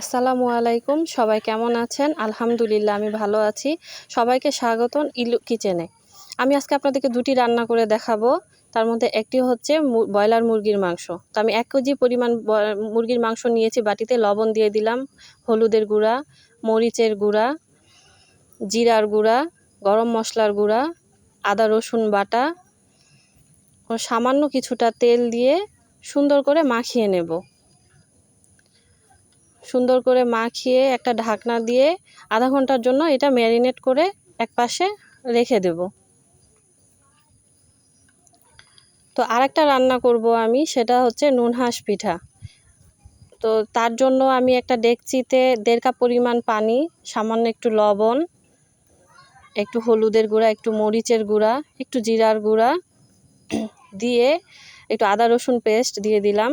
আসসালামু আলাইকুম, সবাই কেমন আছেন? আলহামদুলিল্লাহ, আমি ভালো আছি। সবাইকে স্বাগতম ইলু কিচেনে। আমি আজকে আপনাদেরকে দুটি রান্না করে দেখাবো। তার মধ্যে একটি হচ্ছে ব্রয়লার মুরগির মাংস। তো আমি এক কেজি পরিমাণ মুরগির মাংস নিয়েছি, বাটিতে লবণ দিয়ে দিলাম, হলুদের গুঁড়া, মরিচের গুঁড়া, জিরার গুঁড়া, গরম মশলার গুঁড়া, আদা রসুন বাটা, ও সামান্য কিছুটা তেল দিয়ে সুন্দর করে মাখিয়ে নেব। সুন্দর করে মাখিয়ে একটা ঢাকনা দিয়ে আধা ঘণ্টার জন্য এটা ম্যারিনেট করে এক পাশে রেখে দেব। তো আরেকটা রান্না করব আমি, সেটা হচ্ছে নুন হাঁস পিঠা। তো তার জন্য আমি একটা ডেকচিতে দেড় কাপ পরিমাণ পানি, সামান্য একটু লবণ, একটু হলুদের গুঁড়া, একটু মরিচের গুঁড়া, একটু জিরার গুঁড়া, দিয়ে একটু আদা রসুন পেস্ট দিয়ে দিলাম।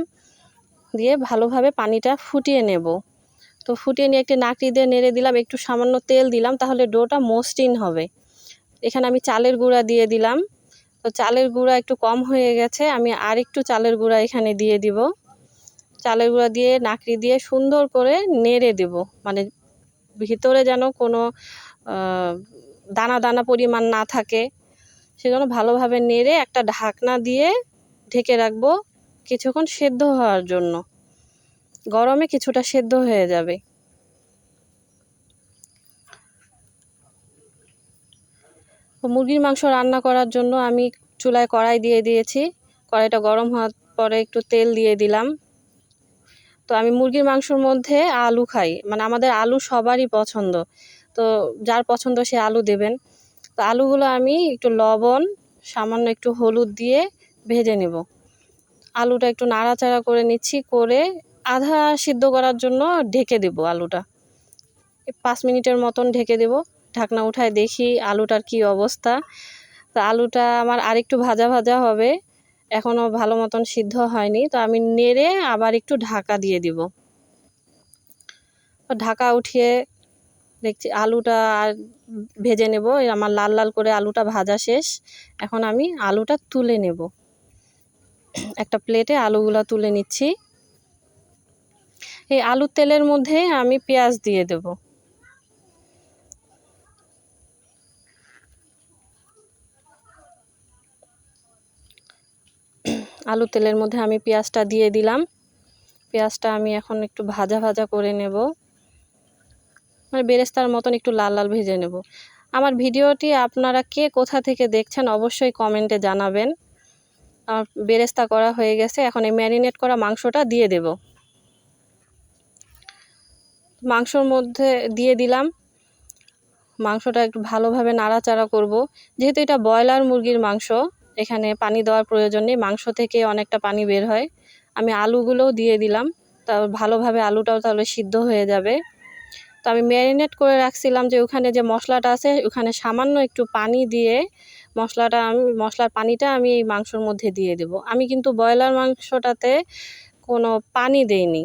দিয়ে ভালোভাবে পানিটা ফুটিয়ে নেব। তো ফুটিয়ে নিয়ে একটি নাকড়ি দিয়ে নেড়ে দিলাম, একটু সামান্য তেল দিলাম, তাহলে ডোটা মসৃণ হবে। এখানে আমি চালের গুঁড়া দিয়ে দিলাম। তো চালের গুঁড়া একটু কম হয়ে গেছে, আমি আর একটু চালের গুঁড়া এখানে দিয়ে দিব। চালের গুঁড়া দিয়ে নাকড়ি দিয়ে সুন্দর করে নেড়ে দেব মানে ভিতরে যেন কোনো দানা দানা পরিমাণ না থাকে। সেজন্য ভালোভাবে নেড়ে একটা ঢাকনা দিয়ে ঢেকে রাখব। কিছুক্ষণ সেদ্ধ হওয়ার জন্য। গরমে কিছুটা সেদ্ধ হয়ে যাবে। মুরগির মাংস রান্না করার জন্য আমি চুলায় কড়াই দিয়ে দিয়েছি। কড়াইটা গরম হওয়ার পরে একটু তেল দিয়ে দিলাম। তো আমি মুরগির মাংসর মধ্যে আলু খাই। মানে আমাদের আলু সবারই পছন্দ। তো যার পছন্দ সে আলু দেবেন। তো আলুগুলো আমি একটু লবণ, সামান্য একটু হলুদ দিয়ে ভেজে নেব। আলুটা একটু নাড়াচাড়া করে নিচ্ছি, করে আধা সিদ্ধ করার জন্য ঢেকে দেব আলুটা। পাঁচ মিনিটের মতন ঢেকে দেব। ঢাকনা উঠায় দেখি আলুটার কি অবস্থা। তো আলুটা আমার আরেকটু ভাজা ভাজা হবে এখনও ভালো মতন সিদ্ধ হয়নি। তো আমি নেড়ে আবার একটু ঢাকা দিয়ে দিব। ঢাকা উঠিয়ে দেখছি আলুটা আর ভেজে নেব। আমার লাল লাল করে আলুটা ভাজা শেষ। এখন আমি আলুটা তুলে নেব। একটা প্লেটে আলুগুলা তুলে নিচ্ছি। এই আলুর তেলের মধ্যে আমি পেঁয়াজ দিয়ে দেব। আলু তেলের মধ্যে আমি পেঁয়াজটা দিয়ে দিলাম। পেঁয়াজটা আমি এখন একটু ভাজা ভাজা করে নেব। মানে বেরেস্তার মতন একটু লাল লাল ভেজে নেব। আমার ভিডিওটি আপনারা কে কোথা থেকে দেখছেন অবশ্যই কমেন্টে জানাবেন। বেরেস্তা করা হয়ে গেছে। এখন এই ম্যারিনেট করা মাংসটা দিয়ে দেব। মাংসর মধ্যে দিয়ে দিলাম। মাংসটা একটু ভালোভাবে নাড়াচাড়া করব। যেহেতু এটা ব্রয়লার মুরগির মাংস, এখানে পানি দেওয়ার প্রয়োজন নেই। মাংস থেকে অনেকটা পানি বের হয়। আমি আলুগুলোও দিয়ে দিলাম। তা ভালোভাবে আলুটাও তাহলে সিদ্ধ হয়ে যাবে। তো আমি ম্যারিনেট করে রাখছিলাম যে ওখানে যে মশলাটা আছে, ওখানে সামান্য একটু পানি দিয়ে মশলাটা আমি, মশলার পানিটা আমি এই মাংসর মধ্যে দিয়ে দেব। আমি কিন্তু ব্রয়লার মাংসটাতে কোনো পানি দেইনি।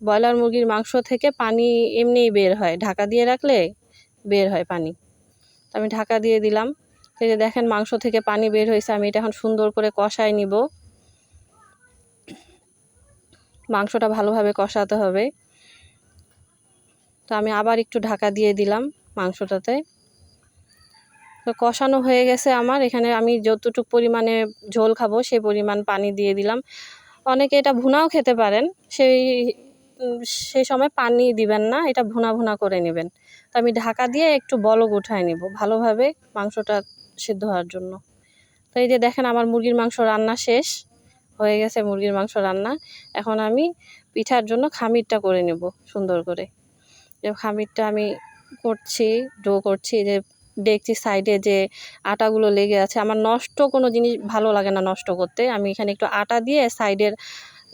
ব্রয়লার মুরগির মাংস থেকে পানি এমনিই বের হয়। ঢাকা দিয়ে রাখলে বের হয় পানি। তো আমি ঢাকা দিয়ে দিলাম। এই যে দেখেন মাংস থেকে পানি বের হয়েছে, আমি এটা এখন সুন্দর করে কষায় নিব। মাংসটা ভালোভাবে কষাতে হবে। তো আমি আবার একটু ঢাকা দিয়ে দিলাম মাংসটাতে। তো কষানো হয়ে গেছে আমার। এখানে আমি যতটুকু পরিমাণে ঝোল খাব সেই পরিমাণ পানি দিয়ে দিলাম। অনেকে এটা ভুনাও খেতে পারেন, সেই সেই সময় পানি দিবেন না, এটা ভুনা ভুনা করে নেবেন। তো আমি ঢাকা দিয়ে একটু বলক উঠায় নেব ভালোভাবে মাংসটা সিদ্ধ হওয়ার জন্য। তো এই যে দেখেন আমার মুরগির মাংস রান্না শেষ, হয়ে গেছে মুরগির মাংস রান্না। এখন আমি পিঠার জন্য খামিরটা করে নেব সুন্দর করে। যে খামিরটা আমি করছি ডো করছি যে দেখছি সাইডে যে আটাগুলো লেগে আছে, আমার নষ্ট কোনো জিনিস ভালো লাগে না নষ্ট করতে। আমি এখানে একটু আটা দিয়ে সাইডের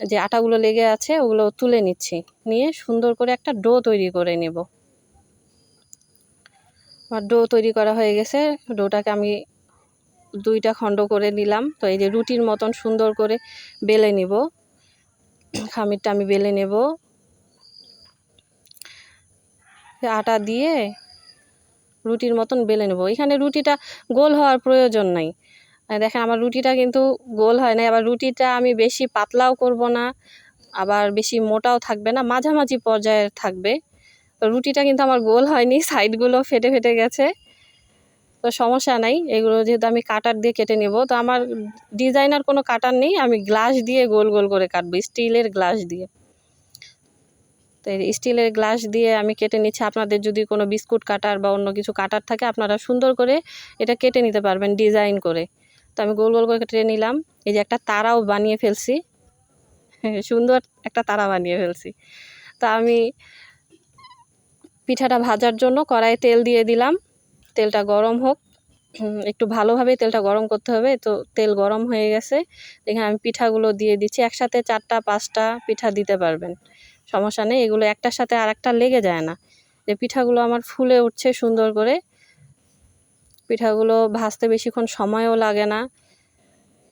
যে আটাগুলো লেগে আছে, ওগুলো তুলে নিচ্ছি। নিয়ে সুন্দর করে একটা ডো তৈরি করে নেব। আমার ডো তৈরি করা হয়ে গেছে। ডোটাকে আমি দুইটা খণ্ড করে নিলাম। তো এই যে রুটির মতন সুন্দর করে বেলে নিব। খামিরটা আমি বেলে নেব। আটা দিয়ে রুটির মতন বেলে নেব। এখানে রুটিটা গোল হওয়ার প্রয়োজন নাই। দেখেন আমার রুটিটা কিন্তু গোল হয় না আবার রুটিটা আমি বেশি পাতলাও করব না, আবার বেশি মোটাও থাকবে না, মাঝামাঝি পর্যায়ে থাকবে। তো রুটিটা কিন্তু আমার গোল হয়নি, সাইডগুলো ফেটে ফেটে গেছে। তো সমস্যা নাই, এগুলো যেহেতু আমি কাটার দিয়ে কেটে নেব। তো আমার ডিজাইনার কোনো কাটার নেই, আমি গ্লাস দিয়ে গোল গোল করে কাটবো, স্টিলের গ্লাস দিয়ে। তো স্টিলের গ্লাস দিয়ে আমি কেটে নিচ্ছি। আপনাদের যদি কোনো বিস্কুট কাটার বা অন্য কিছু কাটার থাকে, আপনারা সুন্দর করে এটা কেটে নিতে পারবেন ডিজাইন করে। তো আমি গোল গোল করে কেটে নিলাম। এই যে একটা তারাও বানিয়ে ফেলছি। সুন্দর একটা তারা বানিয়ে ফেলছি। তো আমি পিঠাটা ভাজার জন্য কড়াইয়ে তেল দিয়ে দিলাম। তেলটা গরম হোক। একটু ভালোভাবে তেলটা গরম করতে হবে। তো তেল গরম হয়ে গেছে। এখানে আমি পিঠাগুলো দিয়ে দিচ্ছি। একসাথে চারটা, পাঁচটা পিঠা দিতে পারবেন। সমস্যা নেই, এগুলো একটার সাথে আর একটা লেগে যায় না। যে পিঠাগুলো আমার ফুলে উঠছে সুন্দর করে, পিঠাগুলো ভাজতে বেশিক্ষণ সময়ও লাগে না।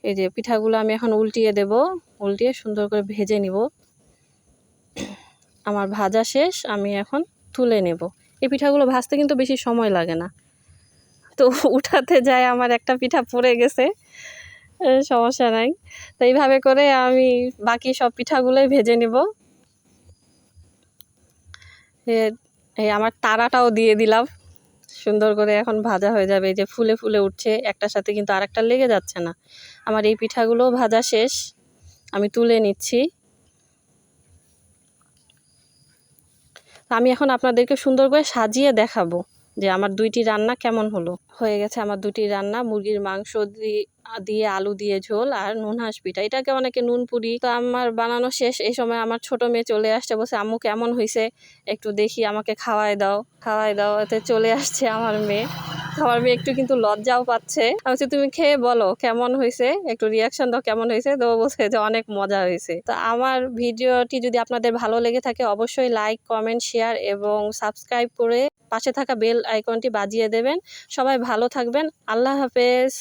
এই যে পিঠাগুলো আমি এখন উল্টিয়ে দেব, উল্টিয়ে সুন্দর করে ভেজে নিব। আমার ভাজা শেষ, আমি এখন তুলে নেব। এই পিঠাগুলো ভাজতে কিন্তু বেশি সময় লাগে না। তো উঠাতে যায় আমার একটা পিঠা পড়ে গেছে সমস্যা নাই। তো এইভাবে করে আমি বাকি সব পিঠাগুলোই ভেজে নেব। এই আমার তারাটাও দিয়ে দিলাম। সুন্দর করে এখন ভাজা হয়ে যাবে। যে ফুলে ফুলে উঠছে, একটার সাথে কিন্তু আরেকটা লেগে যাচ্ছে না। আমার এই পিঠাগুলো ভাজা শেষ। আমি তুলে নিচ্ছি। আমি এখন আপনাদেরকে সুন্দর করে সাজিয়ে দেখাবো। যে আমার দুইটি রান্না কেমন হলো? হয়ে গেছে আমার দুটি রান্না, মুরগির মাংস দিয়ে দিয়ে আলু দিয়ে ঝোল আর নুন হাঁস পিঠা। এটাকে অনেকে নুন পুরি। তো আমার বানানো শেষ। এই সময় আমার ছোট মেয়ে চলে আসছে। বলছে, আম্মু, কেমন হয়েছে একটু দেখি, আমাকে খাওয়াই দাও। খাওয়াই দাও এতে চলে আসছে আমার মেয়ে। আমার মেয়ে একটু কিন্তু লজ্জাও পাচ্ছে। আমি তুমি খেয়ে বলো, কেমন হয়েছে একটু রিয়াকশন দাও, কেমন হয়েছে তো বলছে, যে অনেক মজা হয়েছে তো আমার ভিডিওটি যদি আপনাদের ভালো লেগে থাকে, অবশ্যই লাইক কমেন্ট শেয়ার এবং সাবস্ক্রাইব করে পাশে থাকা বেল আইকনটি বাজিয়ে দেবেন। সবাই ভালো থাকবেন। আল্লাহ হাফেজ।